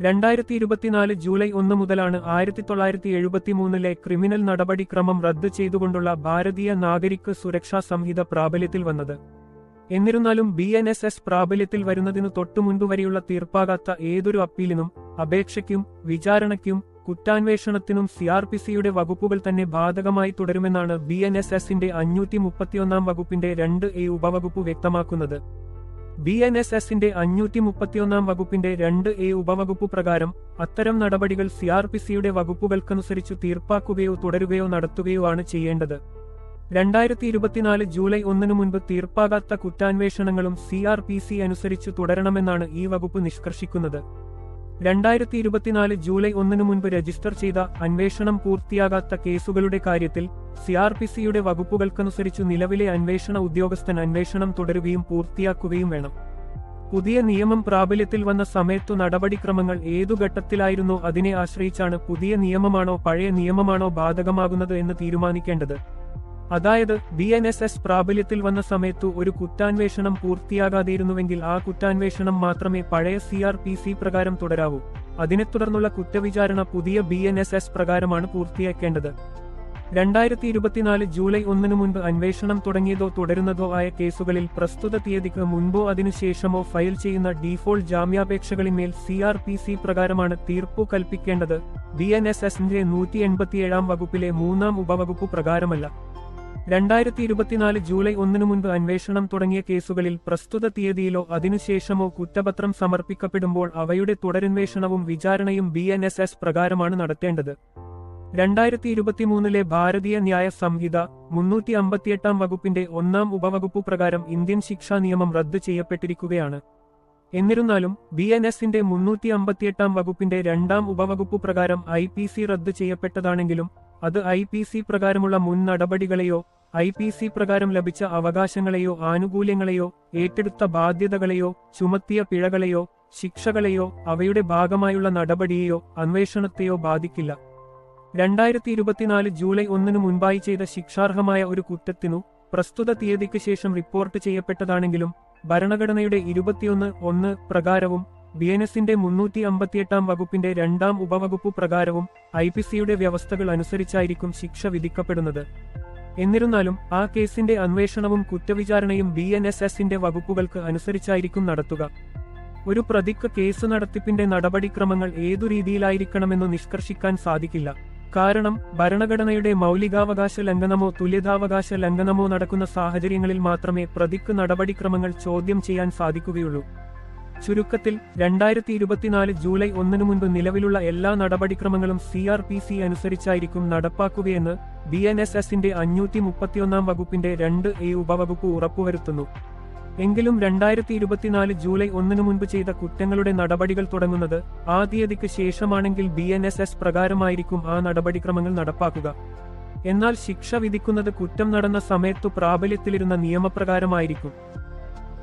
രണ്ടായിരത്തി ഇരുപത്തിനാല് ജൂലൈ ഒന്ന് മുതലാണ് ആയിരത്തി തൊള്ളായിരത്തി എഴുപത്തിമൂന്നിലെ ക്രിമിനൽ നടപടിക്രമം റദ്ദ് ചെയ്തുകൊണ്ടുള്ള ഭാരതീയ നാഗരിക് സുരക്ഷാ സംഹിത പ്രാബല്യത്തിൽ വന്നത്. എന്നിരുന്നാലും ബി എൻ എസ് എസ് പ്രാബല്യത്തിൽ വരുന്നതിനു തൊട്ടുമുൻപ് വരെയുള്ള തീർപ്പാകാത്ത ഏതൊരു അപ്പീലിനും അപേക്ഷയ്ക്കും വിചാരണയ്ക്കും കുറ്റാന്വേഷണത്തിനും സി ആർ പി സിയുടെ വകുപ്പുകൾ തന്നെ ബാധകമായി തുടരുമെന്നാണ് ബി എൻ എസ് എസിന്റെ അഞ്ഞൂറ്റി മുപ്പത്തിയൊന്നാം വകുപ്പിന്റെ രണ്ട് എ ഉപവകുപ്പ് വ്യക്തമാക്കുന്നത്. ബി എൻ എസ് എസിന്റെ അഞ്ഞൂറ്റി മുപ്പത്തിയൊന്നാം വകുപ്പിന്റെ രണ്ട് എ ഉപവകുപ്പ് പ്രകാരം അത്തരം നടപടികൾ സി ആർ പി സിയുടെ വകുപ്പുകൾക്കനുസരിച്ചു തീർപ്പാക്കുകയോ തുടരുകയോ നടത്തുകയോ ആണ് ചെയ്യേണ്ടത്. രണ്ടായിരത്തി ഇരുപത്തിനാല് ജൂലൈ ഒന്നിനു മുൻപ് തീർപ്പാകാത്ത കുറ്റാന്വേഷണങ്ങളും സി ആർ പി സി അനുസരിച്ചു തുടരണമെന്നാണ് ഈ വകുപ്പ് നിഷ്കർഷിക്കുന്നത്. രണ്ടായിരത്തി ഇരുപത്തിനാല് ജൂലൈ ഒന്നിനു മുൻപ് രജിസ്റ്റർ ചെയ്ത അന്വേഷണം പൂർത്തിയാകാത്ത കേസുകളുടെ കാര്യത്തിൽ സി ആർ പി സിയുടെ വകുപ്പുകൾക്കനുസരിച്ചു നിലവിലെ അന്വേഷണ ഉദ്യോഗസ്ഥൻ അന്വേഷണം തുടരുകയും പൂർത്തിയാക്കുകയും വേണം. പുതിയ നിയമം പ്രാബല്യത്തിൽ വന്ന സമയത്തു നടപടിക്രമങ്ങൾ ഏതു ഘട്ടത്തിലായിരുന്നോ അതിനെ ആശ്രയിച്ചാണ് പുതിയ നിയമമാണോ പഴയ നിയമമാണോ ബാധകമാകുന്നത് എന്ന് തീരുമാനിക്കേണ്ടത്. അതായത് ബി എൻ എസ് എസ് പ്രാബല്യത്തിൽ വന്ന സമയത്തു ഒരു കുറ്റാന്വേഷണം പൂർത്തിയാകാതെയിരുന്നുവെങ്കിൽ ആ കുറ്റാന്വേഷണം മാത്രമേ പഴയ സി ആർ പി സി പ്രകാരം തുടരാവൂ. അതിനെ തുടർന്നുള്ള കുറ്റവിചാരണ പുതിയ ബി എൻ എസ് എസ് പ്രകാരമാണ് പൂർത്തിയാക്കേണ്ടത്. രണ്ടായിരത്തി ഇരുപത്തിനാല് ജൂലൈ ഒന്നിനു മുൻപ് അന്വേഷണം തുടങ്ങിയതോ തുടരുന്നതോ ആയ കേസുകളിൽ പ്രസ്തുത തീയതിക്ക് മുൻപോ അതിനുശേഷമോ ഫയൽ ചെയ്യുന്ന ഡീഫോൾട്ട് ജാമ്യാപേക്ഷകളിന്മേൽ സി ആർ പി സി പ്രകാരമാണ് തീർപ്പു കൽപ്പിക്കേണ്ടത്. ബി എൻ എസ് എസിന്റെ നൂറ്റി എൺപത്തിയേഴാം വകുപ്പിലെ മൂന്നാം ഉപവകുപ്പ് പ്രകാരമല്ല. രണ്ടായിരത്തി ഇരുപത്തിനാല് ജൂലൈ ഒന്നിനു മുൻപ് അന്വേഷണം തുടങ്ങിയ കേസുകളിൽ പ്രസ്തുത തീയതിയിലോ അതിനുശേഷമോ കുറ്റപത്രം സമർപ്പിക്കപ്പെടുമ്പോൾ അവയുടെ തുടരന്വേഷണവും വിചാരണയും ബി എൻ എസ് എസ് പ്രകാരമാണ് നടത്തേണ്ടത്. രണ്ടായിരത്തി ഇരുപത്തിമൂന്നിലെ ഭാരതീയ ന്യായ സംഹിത മുന്നൂറ്റി അമ്പത്തിയെട്ടാം വകുപ്പിന്റെ ഒന്നാം ഉപവകുപ്പ് പ്രകാരം ഇന്ത്യൻ ശിക്ഷാ നിയമം റദ്ദു ചെയ്യപ്പെട്ടിരിക്കുകയാണ്. എന്നിരുന്നാലും ബി എൻ എസിന്റെ മുന്നൂറ്റി അമ്പത്തിയെട്ടാം വകുപ്പിന്റെ രണ്ടാം ഉപവകുപ്പ് പ്രകാരം ഐ പി സി റദ്ദു ചെയ്യപ്പെട്ടതാണെങ്കിലും അത് ഐ പി സി പ്രകാരമുള്ള മുൻ നടപടികളെയോ ഐ പി സി പ്രകാരം ലഭിച്ച അവകാശങ്ങളെയോ ആനുകൂല്യങ്ങളെയോ ഏറ്റെടുത്ത ബാധ്യതകളെയോ ചുമത്തിയ പിഴകളെയോ ശിക്ഷകളെയോ അവയുടെ ഭാഗമായുള്ള നടപടിയെയോ അന്വേഷണത്തെയോ ബാധിക്കില്ല. രണ്ടായിരത്തി ഇരുപത്തിനാല് ജൂലൈ ഒന്നിനു മുൻപായി ചെയ്ത ശിക്ഷാർഹമായ ഒരു കുറ്റത്തിനു പ്രസ്തുത തീയതിക്ക് ശേഷം റിപ്പോർട്ട് ചെയ്യപ്പെട്ടതാണെങ്കിലും ഭരണഘടനയുടെ ഇരുപത്തിയൊന്ന് ഒന്ന് പ്രകാരവും ബി എൻ എസിന്റെ മുന്നൂറ്റി അമ്പത്തിയെട്ടാം വകുപ്പിന്റെ രണ്ടാം ഉപവകുപ്പ് പ്രകാരവും ഐ പി സിയുടെ വ്യവസ്ഥകൾ അനുസരിച്ചായിരിക്കും ശിക്ഷ വിധിക്കപ്പെടുന്നത്. എന്നിരുന്നാലും ആ കേസിന്റെ അന്വേഷണവും കുറ്റവിചാരണയും ബി എൻ എസ് എസിന്റെ വകുപ്പുകൾക്ക് അനുസരിച്ചായിരിക്കും നടത്തുക. ഒരു പ്രതിക്ക് കേസ് നടത്തിപ്പിന്റെ നടപടിക്രമങ്ങൾ ഏതു രീതിയിലായിരിക്കണമെന്ന് നിഷ്കർഷിക്കാൻ സാധിക്കില്ല. കാരണം ഭരണഘടനയുടെ മൗലികാവകാശ ലംഘനമോ തുല്യതാവകാശ ലംഘനമോ നടക്കുന്ന സാഹചര്യങ്ങളിൽ മാത്രമേ പ്രതിക്ക് നടപടിക്രമങ്ങൾ ചോദ്യം ചെയ്യാൻ സാധിക്കുകയുള്ളൂ. ചുരുക്കത്തിൽ രണ്ടായിരത്തി ഇരുപത്തിനാല് ജൂലൈ ഒന്നിനു മുൻപ് നിലവിലുള്ള എല്ലാ നടപടിക്രമങ്ങളും സി ആർ പി സി അനുസരിച്ചായിരിക്കും നടപ്പാക്കുകയെന്ന് ബി എൻ എസ് എസിന്റെ അഞ്ഞൂറ്റി മുപ്പത്തിയൊന്നാം വകുപ്പിന്റെ രണ്ട് എ ഉപവകുപ്പ് ഉറപ്പുവരുത്തുന്നു. എങ്കിലും രണ്ടായിരത്തി ഇരുപത്തിനാല് ജൂലൈ ഒന്നിനു മുൻപ് ചെയ്ത കുറ്റങ്ങളുടെ നടപടികൾ തുടങ്ങുന്നത് ആ തീയതിക്ക് ശേഷമാണെങ്കിൽ ബി എൻ എസ് എസ് പ്രകാരമായിരിക്കും ആ നടപടിക്രമങ്ങൾ നടപ്പാക്കുക. എന്നാൽ ശിക്ഷ വിധിക്കുന്നത് കുറ്റം നടന്ന സമയത്തു പ്രാബല്യത്തിലിരുന്ന നിയമപ്രകാരമായിരിക്കും.